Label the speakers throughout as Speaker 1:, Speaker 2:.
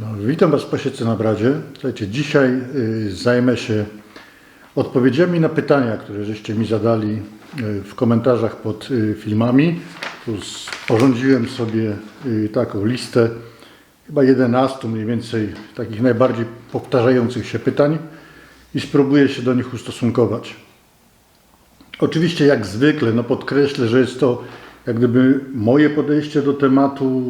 Speaker 1: No, witam Was Pasiece na Bradzie. Słuchajcie, dzisiaj y, zajmę się odpowiedziami na pytania, które żeście mi zadali y, w komentarzach pod y, filmami. Tu sporządziłem sobie taką listę, chyba 11 mniej więcej takich najbardziej powtarzających się pytań i spróbuję się do nich ustosunkować. Oczywiście, jak zwykle, no podkreślę, że jest to jak gdyby moje podejście do tematu.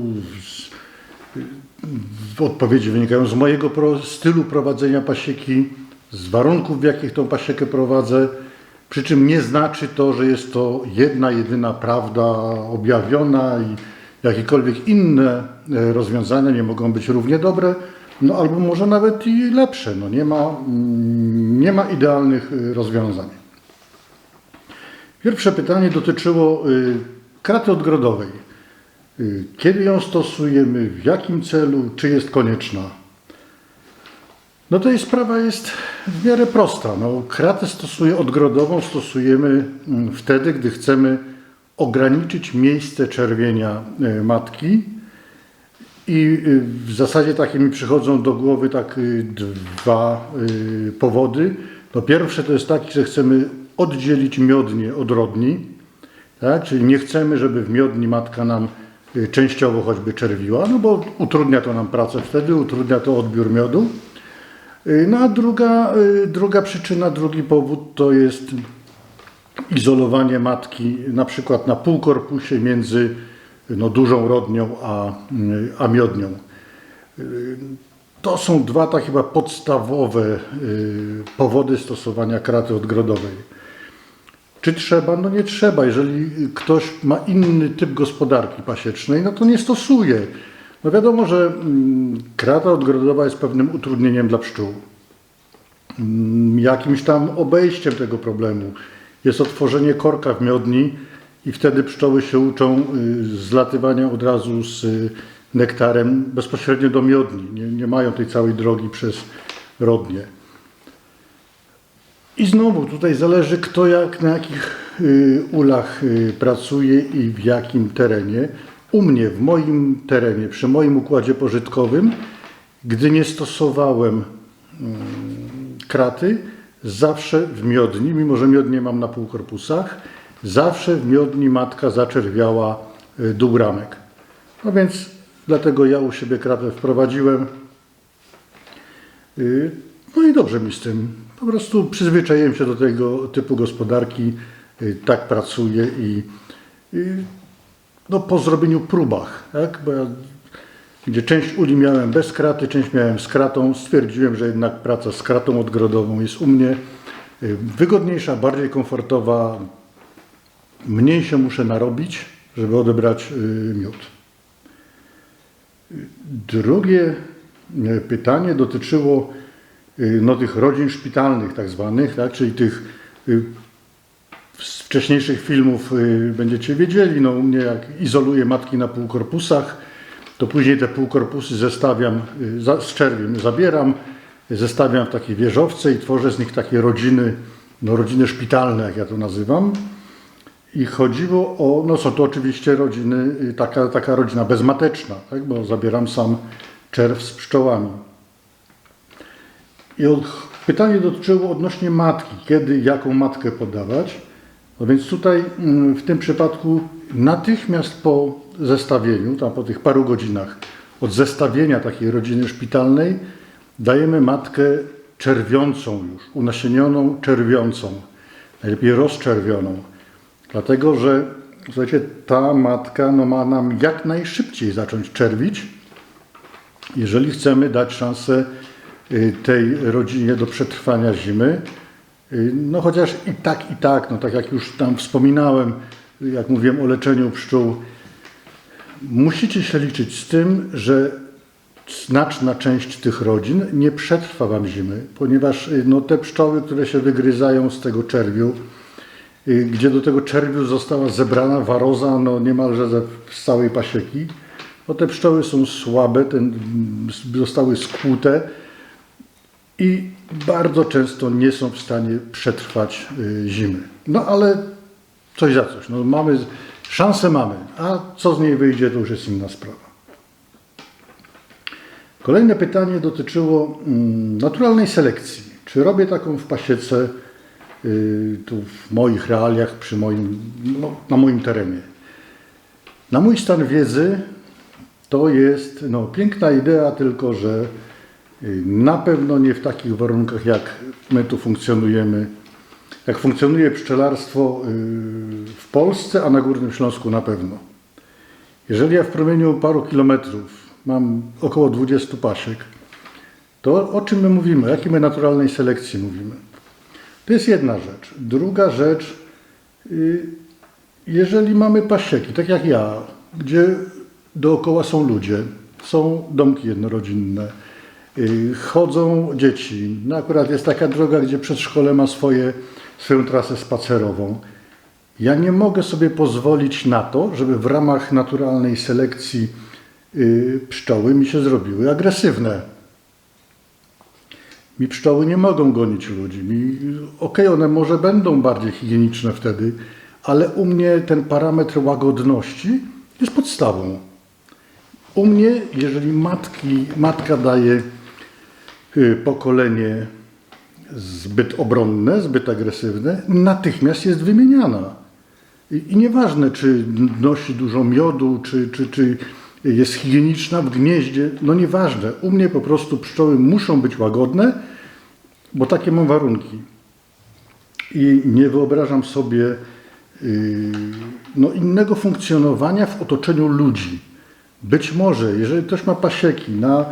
Speaker 1: Odpowiedzi wynikają z mojego stylu prowadzenia pasieki, z warunków, w jakich tą pasiekę prowadzę. Przy czym nie znaczy to, że jest to jedna, jedyna prawda objawiona i jakiekolwiek inne e, rozwiązania nie mogą być równie dobre, no albo może nawet i lepsze. No nie, ma, mm, nie ma idealnych e, rozwiązań. Pierwsze pytanie dotyczyło y, kraty odgrodowej. Y, Kiedy ją stosujemy, w jakim celu, czy jest konieczna? No to jej sprawa jest w miarę prosta. No, kratę stosuję odgrodową stosujemy mm, wtedy, gdy chcemy ograniczyć miejsce czerwienia y, matki. I y, w zasadzie takie mi przychodzą do głowy tak dwa powody. No pierwsze to jest taki, że chcemy oddzielić miodnie od rodni, tak? czyli nie chcemy, żeby w miodni matka nam częściowo choćby czerwiła, no bo utrudnia to nam pracę wtedy, utrudnia to odbiór miodu. Y, No a druga, y, druga przyczyna, drugi powód to jest izolowanie matki na przykład na półkorpusie między no, dużą rodnią a, y, a miodnią. Y, To są dwa tak chyba podstawowe y, powody stosowania kraty odgrodowej. Czy trzeba? No nie trzeba. Jeżeli ktoś ma inny typ gospodarki pasiecznej, no to nie stosuje. No wiadomo, że mm, krata odgrodowa jest pewnym utrudnieniem dla pszczół. Mm, Jakimś tam obejściem tego problemu jest otworzenie korka w miodni i wtedy pszczoły się uczą y, zlatywania od razu z y, nektarem bezpośrednio do miodni. Nie, nie mają tej całej drogi przez rodnie. I znowu tutaj zależy kto jak, na jakich y, ulach y, pracuje i w jakim terenie. U mnie, w moim terenie, przy moim układzie pożytkowym, gdy nie stosowałem mm, kraty, zawsze w miodni, mimo że miodnie mam na półkorpusach, zawsze w miodni matka zaczerwiała y, dół ramek. No więc dlatego ja u siebie kratę wprowadziłem. No i dobrze mi z tym. Po prostu przyzwyczaiłem się do tego typu gospodarki, y, tak pracuję i y, no, po zrobieniu próbach, tak? bo ja, gdzie część uli miałem bez kraty, część miałem z kratą, stwierdziłem, że jednak praca z kratą odgrodową jest u mnie y, wygodniejsza, bardziej komfortowa, mniej się muszę narobić, żeby odebrać y, miód. Drugie pytanie dotyczyło no, tych rodzin szpitalnych, tak zwanych, tak, czyli tych y, z wcześniejszych filmów y, będziecie wiedzieli. No, u mnie, jak izoluję matki na półkorpusach, to później te półkorpusy zestawiam y, z czerwiem, zabieram, zestawiam w takie wieżowce i tworzę z nich takie rodziny, no, rodziny szpitalne, jak ja to nazywam. I chodziło o, no są to oczywiście rodziny, y, taka, taka rodzina bezmateczna, tak? bo zabieram sam czerw z pszczołami. I pytanie dotyczyło odnośnie matki, kiedy, jaką matkę podawać. No więc tutaj mm, w tym przypadku natychmiast po zestawieniu, tam po tych paru godzinach od zestawienia takiej rodziny szpitalnej, dajemy matkę czerwiącą już, unasienioną czerwiącą, najlepiej rozczerwioną. Dlatego, że słuchajcie, ta matka no, ma nam jak najszybciej zacząć czerwić, jeżeli chcemy dać szansę tej rodzinie do przetrwania zimy. Y, No chociaż i tak, i tak, no tak jak już tam wspominałem, jak mówiłem o leczeniu pszczół, musicie się liczyć z tym, że znaczna część tych rodzin nie przetrwa Wam zimy, ponieważ y, no, te pszczoły, które się wygryzają z tego czerwiu, y, gdzie do tego czerwiu została zebrana waroza no, niemalże z całej pasieki, no, te pszczoły są słabe, ten, zostały skłute i bardzo często nie są w stanie przetrwać y, zimy. No ale coś za coś. No, mamy, szansę mamy, a co z niej wyjdzie, to już jest inna sprawa. Kolejne pytanie dotyczyło mm, naturalnej selekcji. Czy robię taką w pasiece y, tu w moich realiach, przy moim, no, na moim terenie? Na mój stan wiedzy to jest no, piękna idea, tylko że na pewno nie w takich warunkach, jak my tu funkcjonujemy. Jak funkcjonuje pszczelarstwo y, w Polsce, a na Górnym Śląsku na pewno. Jeżeli ja w promieniu paru kilometrów mam około 20 pasiek, to o czym my mówimy? O jakiej my naturalnej selekcji mówimy? To jest jedna rzecz. Druga rzecz, y, jeżeli mamy pasieki, tak jak ja, gdzie dookoła są ludzie, są domki jednorodzinne, chodzą dzieci. No akurat jest taka droga, gdzie przedszkole ma swoje, swoją trasę spacerową. Ja nie mogę sobie pozwolić na to, żeby w ramach naturalnej selekcji y, pszczoły mi się zrobiły agresywne. Mi pszczoły nie mogą gonić ludzi. Mi, okej, one może będą bardziej higieniczne wtedy, ale u mnie ten parametr łagodności jest podstawą. U mnie, jeżeli matki, matka daje y, pokolenie zbyt obronne, zbyt agresywne, natychmiast jest wymieniana. I, i nieważne, czy nosi dużo miodu, czy, czy, czy jest higieniczna w gnieździe, no nieważne. U mnie po prostu pszczoły muszą być łagodne, bo takie mam warunki. I nie wyobrażam sobie yy, no, innego funkcjonowania w otoczeniu ludzi. Być może, jeżeli ktoś ma pasieki na,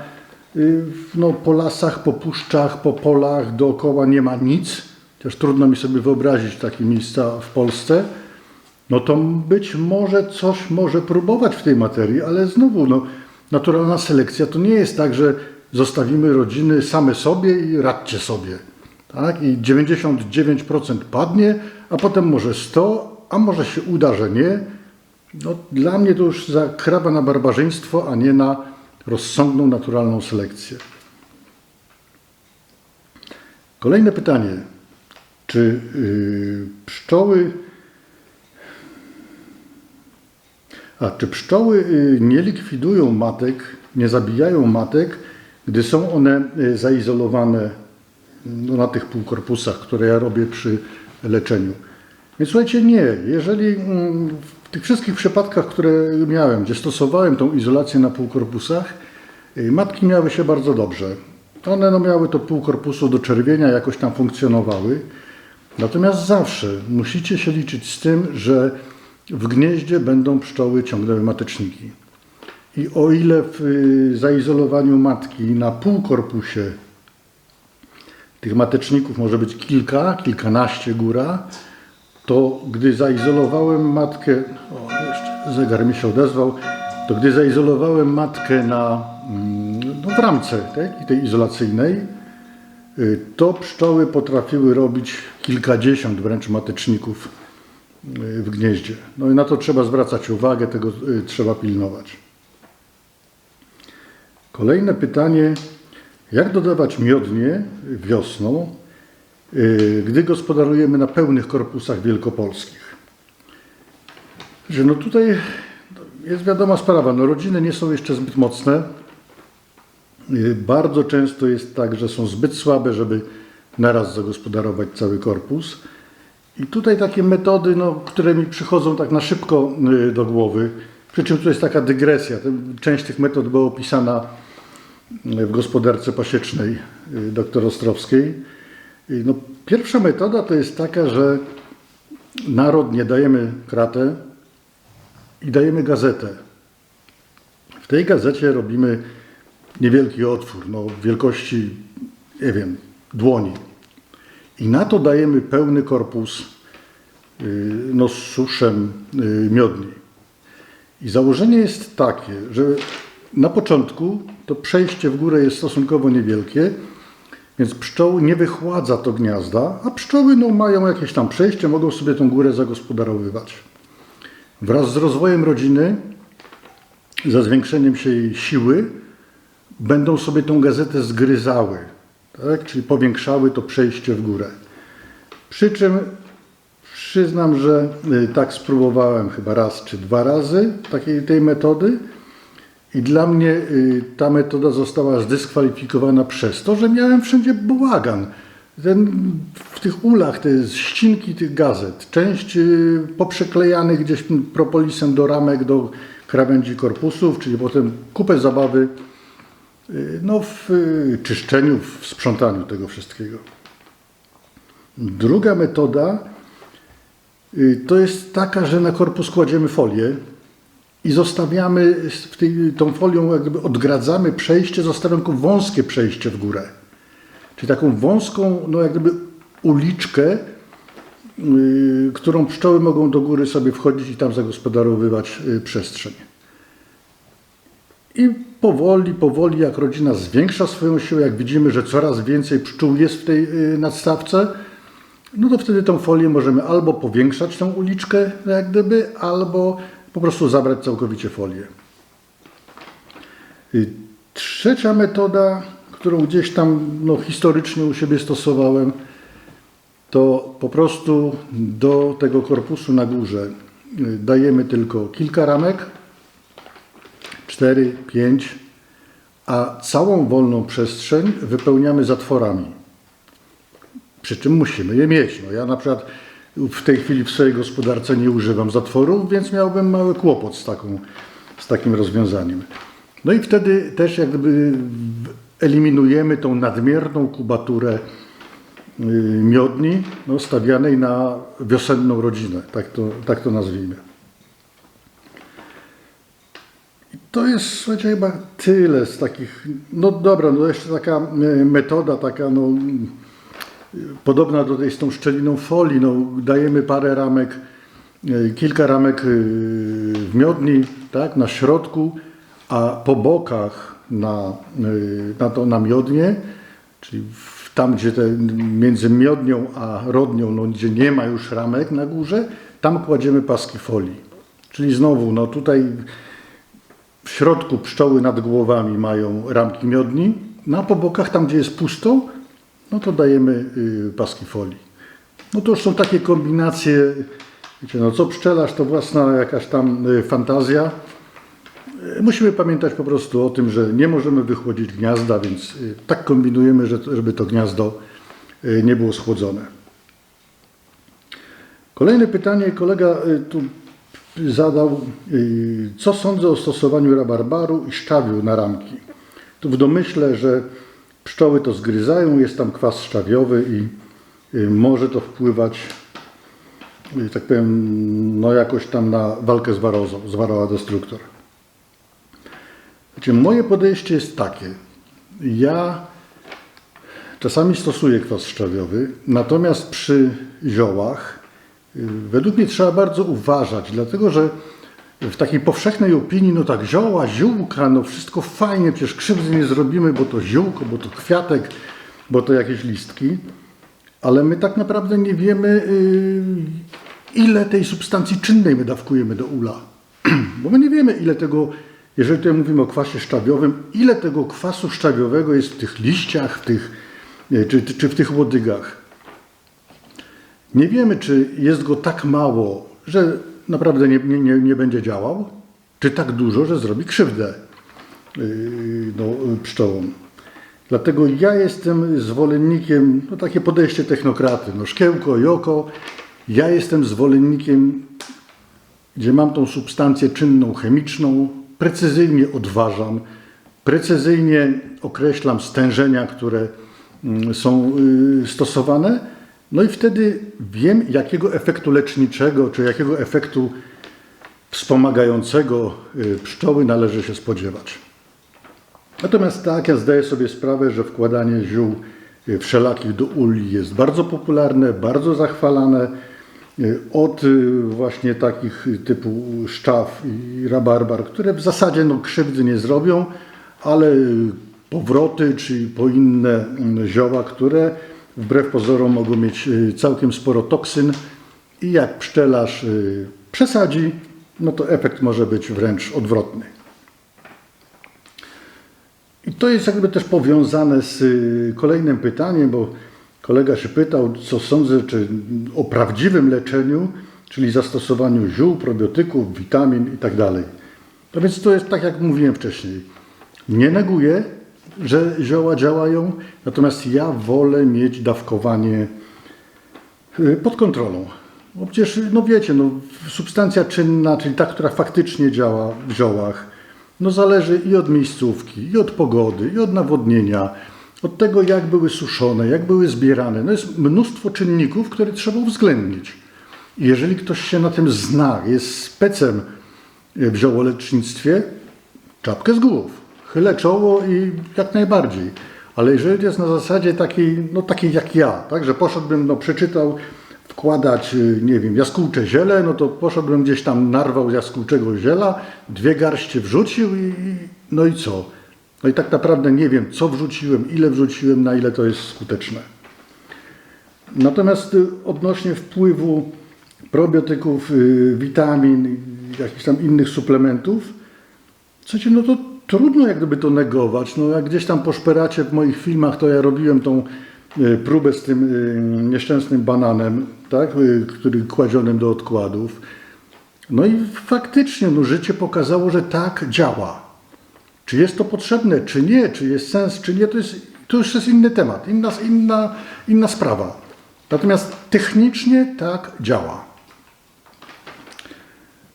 Speaker 1: no, po lasach, po puszczach, po polach, dookoła nie ma nic, chociaż trudno mi sobie wyobrazić takie miejsca w Polsce, no to być może coś może próbować w tej materii, ale znowu, no, naturalna selekcja to nie jest tak, że zostawimy rodziny same sobie i radźcie sobie. Tak? I 99% padnie, a potem może 100, a może się uda, że nie. No, dla mnie to już zakrawa na barbarzyństwo, a nie na rozsądną, naturalną selekcję. Kolejne pytanie. Czy yy, pszczoły A czy pszczoły y, nie likwidują matek, nie zabijają matek, gdy są one y, zaizolowane no, na tych półkorpusach, które ja robię przy leczeniu? Więc słuchajcie, nie. Jeżeli mm, w tych wszystkich przypadkach, które miałem, gdzie stosowałem tą izolację na półkorpusach, y, matki miały się bardzo dobrze. One no, miały to półkorpusu do czerwienia, jakoś tam funkcjonowały. Natomiast zawsze musicie się liczyć z tym, że w gnieździe będą pszczoły ciągnęły mateczniki. I o ile w y, zaizolowaniu matki na półkorpusie tych mateczników może być kilka, kilkanaście góra, to gdy zaizolowałem matkę, o jeszcze zegar mi się odezwał, to gdy zaizolowałem matkę na, mm, no w ramce tak, tej izolacyjnej, y, to pszczoły potrafiły robić kilkadziesiąt wręcz mateczników w gnieździe. No i na to trzeba zwracać uwagę, tego y, trzeba pilnować. Kolejne pytanie. Jak dodawać miodnie wiosną, y, gdy gospodarujemy na pełnych korpusach wielkopolskich? Że no tutaj jest wiadoma sprawa, no rodziny nie są jeszcze zbyt mocne. Y, bardzo często jest tak, że są zbyt słabe, żeby naraz zagospodarować cały korpus. I tutaj takie metody, no, które mi przychodzą tak na szybko y, do głowy, przy czym to jest taka dygresja. Część tych metod była opisana y, w gospodarce pasiecznej y, dr Ostrowskiej. No, pierwsza metoda to jest taka, że narodnie dajemy kratę i dajemy gazetę. W tej gazecie robimy niewielki otwór, no, wielkości, nie wiem, dłoni. I na to dajemy pełny korpus y, no, z suszem y, miodni. I założenie jest takie, że na początku to przejście w górę jest stosunkowo niewielkie, więc pszczoły nie wychładza to gniazda, a pszczoły no, mają jakieś tam przejście, mogą sobie tą górę zagospodarowywać. Wraz z rozwojem rodziny, za zwiększeniem się jej siły, będą sobie tą gazetę zgryzały tak? czyli powiększały to przejście w górę. Przy czym przyznam, że y, tak spróbowałem chyba raz czy dwa razy takiej tej metody I dla mnie y, ta metoda została zdyskwalifikowana przez to, że miałem wszędzie bałagan. Ten, w tych ulach, te ścinki tych gazet, część y, poprzeklejanych gdzieś propolisem do ramek, do krawędzi korpusów, czyli potem kupę zabawy y, no, w czyszczeniu, w sprzątaniu tego wszystkiego. Druga metoda to jest taka, że na korpus kładziemy folię i zostawiamy w tej, tą folią, jak gdyby odgradzamy przejście, zostawiamy tylko wąskie przejście w górę. Czyli taką wąską, no jak gdyby uliczkę, y, którą pszczoły mogą do góry sobie wchodzić i tam zagospodarowywać y, przestrzeń. I powoli, powoli, jak rodzina zwiększa swoją siłę, jak widzimy, że coraz więcej pszczół jest w tej y, nadstawce, no to wtedy tą folię możemy albo powiększać tą uliczkę, jak gdyby, albo po prostu zabrać całkowicie folię. Y, Trzecia metoda, którą gdzieś tam no, historycznie u siebie stosowałem, to po prostu do tego korpusu na górze y, dajemy tylko kilka ramek, 4, 5, a całą wolną przestrzeń wypełniamy zatworami. Przy czym musimy je mieć. No ja na przykład w tej chwili w swojej gospodarce nie używam zatworów, więc miałbym mały kłopot z, taką, z takim rozwiązaniem. No i wtedy też jak gdyby eliminujemy tą nadmierną kubaturę y, miodni no, stawianej na wiosenną rodzinę, tak to, tak to nazwijmy. I to jest słuchajcie, chyba tyle z takich, no dobra, no jeszcze taka y, metoda, taka no, podobna do tej z tą szczeliną folii. No, dajemy parę ramek, e, kilka ramek e, w miodni, tak, na środku, a po bokach na, e, na to na miodnie, czyli tam, gdzie te, między miodnią a rodnią, no, gdzie nie ma już ramek na górze, tam kładziemy paski folii. Czyli znowu, no tutaj w środku pszczoły nad głowami mają ramki miodni, no a po bokach, tam gdzie jest pusto, no to dajemy y, paski folii. No to już są takie kombinacje, wiecie, no co pszczelarz to własna jakaś tam y, fantazja. Y, Musimy pamiętać po prostu o tym, że nie możemy wychłodzić gniazda, więc tak kombinujemy, że, żeby to gniazdo nie było schłodzone. Kolejne pytanie kolega tu zadał, co sądzę o stosowaniu rabarbaru i szczawiu na ramki. Tu w domyśle, że pszczoły to zgryzają, jest tam kwas szczawiowy i y, może to wpływać, y, tak powiem, no jakoś tam na walkę z warozą, z waroa destruktor. Znaczy, moje podejście jest takie. Ja czasami stosuję kwas szczawiowy, natomiast przy ziołach y, według mnie trzeba bardzo uważać, dlatego że w takiej powszechnej opinii, no tak, zioła, ziółka, no wszystko fajnie, przecież krzywdy nie zrobimy, bo to ziółko, bo to kwiatek, bo to jakieś listki, ale my tak naprawdę nie wiemy, y, ile tej substancji czynnej my dawkujemy do ula. Bo my nie wiemy, ile tego, jeżeli tutaj mówimy o kwasie szczawiowym, ile tego kwasu szczawiowego jest w tych liściach, w tych, nie, czy, czy w tych łodygach. Nie wiemy, czy jest go tak mało, że naprawdę nie, nie, nie, będzie działał, czy tak dużo, że zrobi krzywdę yy, no, pszczołom. Dlatego ja jestem zwolennikiem, no takie podejście technokraty, no szkiełko i oko. Ja jestem zwolennikiem, gdzie mam tą substancję czynną, chemiczną, precyzyjnie odważam, precyzyjnie określam stężenia, które mm, są y, stosowane, no i wtedy wiem, jakiego efektu leczniczego, czy jakiego efektu wspomagającego y, pszczoły należy się spodziewać. Natomiast tak, ja zdaję sobie sprawę, że wkładanie ziół y, wszelakich do uli jest bardzo popularne, bardzo zachwalane. Y, Od właśnie takich typu szczaw i rabarbar, które w zasadzie no, krzywdy nie zrobią, ale powroty czy po inne mm, zioła, które wbrew pozorom mogą mieć y, całkiem sporo toksyn i jak pszczelarz y, przesadzi, no to efekt może być wręcz odwrotny. I to jest jakby też powiązane z y, kolejnym pytaniem, bo kolega się pytał, co sądzę czy o prawdziwym leczeniu, czyli zastosowaniu ziół, probiotyków, witamin itd. No więc to jest tak, jak mówiłem wcześniej. Nie neguję, że zioła działają, natomiast ja wolę mieć dawkowanie y, pod kontrolą. Bo przecież, no wiecie, no, substancja czynna, czyli ta, która faktycznie działa w ziołach, no zależy i od miejscówki, i od pogody, i od nawodnienia, od tego, jak były suszone, jak były zbierane. No jest mnóstwo czynników, które trzeba uwzględnić. I jeżeli ktoś się na tym zna, jest specem w ziołolecznictwie, czapkę z głów, chylę czoło i jak najbardziej. Ale jeżeli jest na zasadzie takiej, no takiej jak ja, tak, że poszedłbym, no przeczytał, wkładać, y, nie wiem, jaskółcze ziele, no to poszedłbym gdzieś tam, narwał jaskółczego ziela, dwie garście wrzucił i, no i co? No i tak naprawdę nie wiem, co wrzuciłem, ile wrzuciłem, na ile to jest skuteczne. Natomiast y, odnośnie wpływu probiotyków, y, witamin, jakichś tam innych suplementów, Słuchajcie, no to trudno jak gdyby to negować. No jak gdzieś tam poszperacie w moich filmach, to ja robiłem tą y, próbę z tym y, nieszczęsnym bananem, tak, y, który kładzionym do odkładów. No i faktycznie no, życie pokazało, że tak działa. Czy jest to potrzebne, czy nie, czy jest sens, czy nie, to, jest, to już jest inny temat, inna, inna, inna sprawa. Natomiast technicznie tak działa.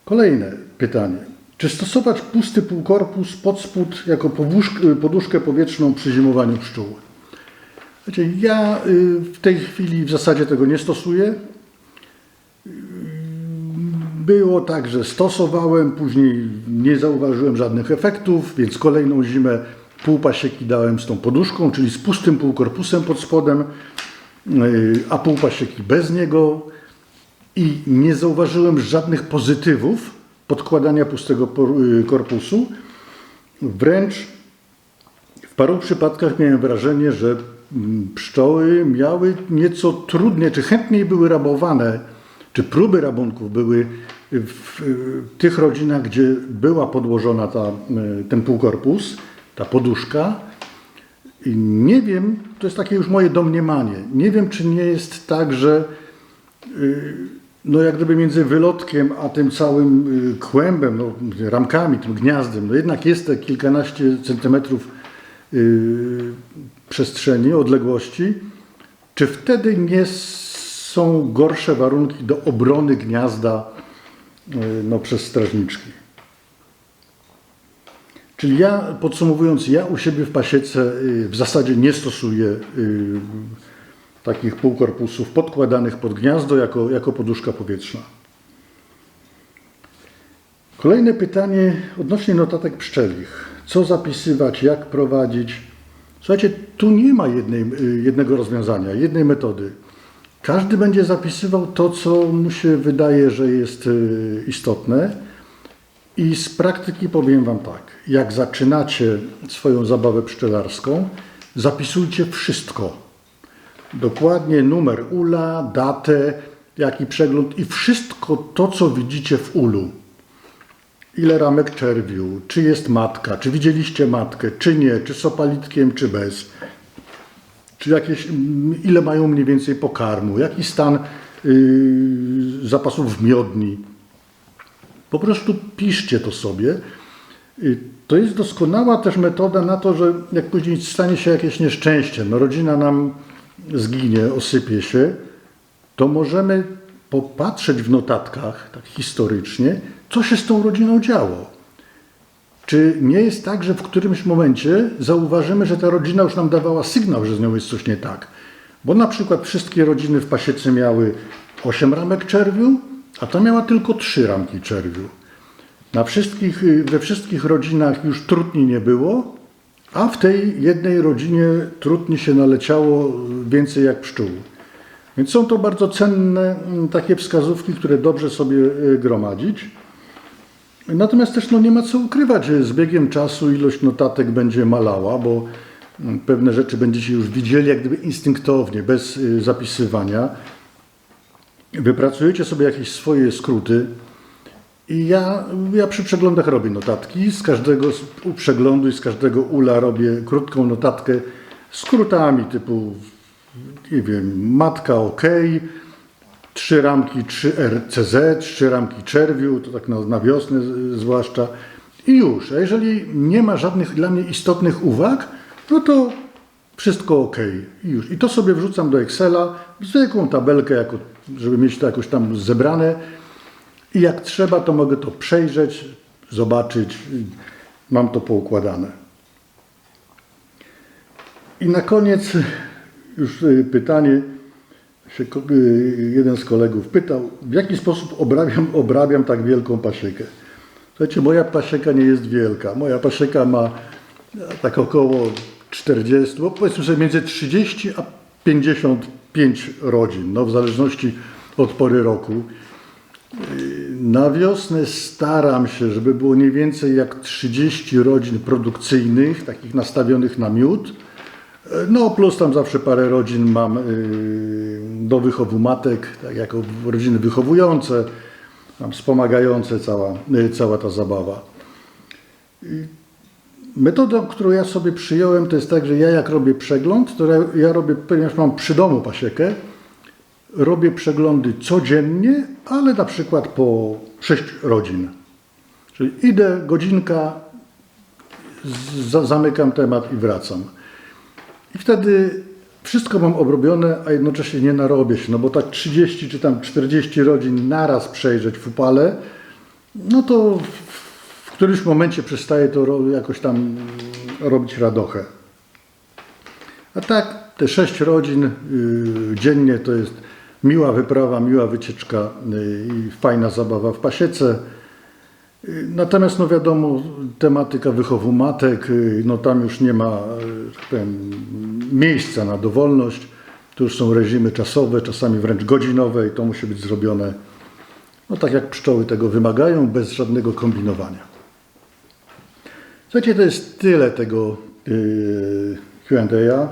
Speaker 1: Kolejne pytanie. Czy stosować pusty półkorpus pod spód jako powózk- poduszkę powietrzną przy zimowaniu pszczół? Wiecie, ja y, w tej chwili w zasadzie tego nie stosuję. Y, Było tak, że stosowałem, później nie zauważyłem żadnych efektów, więc kolejną zimę pół pasieki dałem z tą poduszką, czyli z pustym półkorpusem pod spodem, y, a pół pasieki bez niego i nie zauważyłem żadnych pozytywów podkładania pustego y, korpusu. Wręcz w paru przypadkach miałem wrażenie, że mm, pszczoły miały nieco trudniej, czy chętniej były rabowane, czy próby rabunków były w y, tych rodzinach, gdzie była podłożona ta, y, ten półkorpus, ta poduszka. I nie wiem, to jest takie już moje domniemanie, nie wiem, czy nie jest tak, że no jak gdyby między wylotkiem a tym całym y, kłębem, no, ramkami, tym gniazdem, no jednak jest te kilkanaście centymetrów y, przestrzeni, odległości. Czy wtedy nie są gorsze warunki do obrony gniazda y, no, przez strażniczki? Czyli ja, podsumowując, ja u siebie w pasiece y, w zasadzie nie stosuję y, takich półkorpusów podkładanych pod gniazdo jako, jako poduszka powietrzna. Kolejne pytanie odnośnie notatek pszczelich. Co zapisywać, jak prowadzić? Słuchajcie, tu nie ma jednej, y, jednego rozwiązania, jednej metody. Każdy będzie zapisywał to, co mu się wydaje, że jest y, istotne. I z praktyki powiem Wam tak. Jak zaczynacie swoją zabawę pszczelarską, zapisujcie wszystko dokładnie numer ula, datę, jaki przegląd i wszystko to, co widzicie w ulu. Ile ramek czerwiu, czy jest matka, czy widzieliście matkę, czy nie, czy z opalitkiem, czy bez. Czy jakieś, mm, ile mają mniej więcej pokarmu, jaki stan yy, zapasów w miodni. Po prostu piszcie to sobie. To jest doskonała też metoda na to, że jak później stanie się jakieś nieszczęście, no rodzina nam zginie, osypie się, to możemy popatrzeć w notatkach, tak historycznie, co się z tą rodziną działo. Czy nie jest tak, że w którymś momencie zauważymy, że ta rodzina już nam dawała sygnał, że z nią jest coś nie tak? Bo na przykład wszystkie rodziny w pasiece miały 8 ramek czerwiu, a ta miała tylko 3 ramki czerwiu. Na wszystkich, y, we wszystkich rodzinach już trudni nie było, a w tej jednej rodzinie trudni się naleciało więcej jak pszczół. Więc są to bardzo cenne mm, takie wskazówki, które dobrze sobie y, gromadzić. Natomiast też no, nie ma co ukrywać, że z biegiem czasu ilość notatek będzie malała, bo mm, pewne rzeczy będziecie już widzieli jak gdyby instynktownie, bez y, zapisywania. Wypracujecie sobie jakieś swoje skróty, i ja, ja przy przeglądach robię notatki. Z każdego z- przeglądu i z każdego ula robię krótką notatkę z skrótami typu, nie wiem, matka OK, trzy ramki 3 RCZ, trzy ramki czerwiu, to tak na, na wiosnę zwłaszcza. I już. A jeżeli nie ma żadnych dla mnie istotnych uwag, no to wszystko ok. I już. I to sobie wrzucam do Excela, zwykłą tabelkę, jako, żeby mieć to jakoś tam zebrane. I jak trzeba, to mogę to przejrzeć, zobaczyć. Mam to poukładane. I na koniec już y, pytanie. Y, jeden z kolegów pytał, w jaki sposób obrabiam, obrabiam tak wielką pasiekę. Słuchajcie, moja pasieka nie jest wielka. Moja pasieka ma e, tak około 40, bo powiedzmy sobie między 30 a 55 rodzin, no w zależności od pory roku. Na wiosnę staram się, żeby było nie więcej jak 30 rodzin produkcyjnych, takich nastawionych na miód. No plus tam zawsze parę rodzin mam yy, do wychowu matek, tak jako rodziny wychowujące, tam wspomagające cała, yy, cała ta zabawa. Metodą, którą ja sobie przyjąłem, to jest tak, że ja jak robię przegląd, to ja robię, ponieważ mam przy domu pasiekę, robię przeglądy codziennie, ale na przykład po 6 rodzin. Czyli idę, godzinka, zamykam temat i wracam. I wtedy wszystko mam obrobione, a jednocześnie nie narobię się, no bo tak 30 czy tam 40 rodzin naraz przejrzeć w upale, no to w- którymś momencie przestaje to jakoś tam robić radochę. A tak, te sześć rodzin y, dziennie to jest miła wyprawa, miła wycieczka y, i fajna zabawa w pasiece. Y, Natomiast, no wiadomo, tematyka wychowu matek, y, no tam już nie ma, powiem, miejsca na dowolność. Tu już są reżimy czasowe, czasami wręcz godzinowe i to musi być zrobione, no tak jak pszczoły tego wymagają, bez żadnego kombinowania. Słuchajcie, to jest tyle tego yy, Q&A.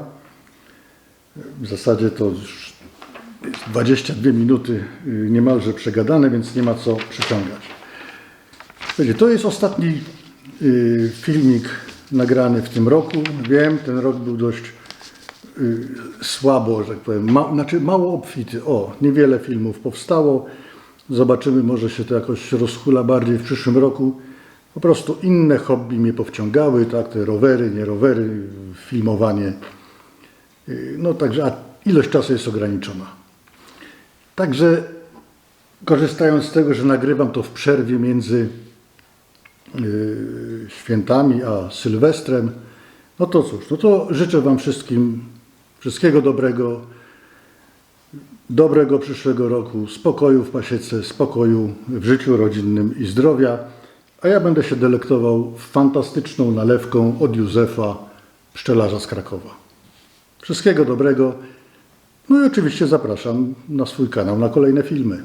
Speaker 1: W zasadzie to już 22 minuty yy, niemalże przegadane, więc nie ma co przyciągać. To jest ostatni yy, filmik nagrany w tym roku. Wiem, ten rok był dość yy, słabo, że tak powiem, ma, znaczy mało obfity. O, niewiele filmów powstało. Zobaczymy, może się to jakoś rozhula bardziej w przyszłym roku. Po prostu inne hobby mnie powciągały, tak, te rowery, nie rowery, filmowanie. No także, a ilość czasu jest ograniczona. Także korzystając z tego, że nagrywam to w przerwie między yy, świętami a Sylwestrem, no to cóż, no to życzę Wam wszystkim wszystkiego dobrego, dobrego przyszłego roku, spokoju w pasiece, spokoju w życiu rodzinnym i zdrowia, a ja będę się delektował fantastyczną nalewką od Józefa, pszczelarza z Krakowa. Wszystkiego dobrego, no i oczywiście zapraszam na swój kanał na kolejne filmy.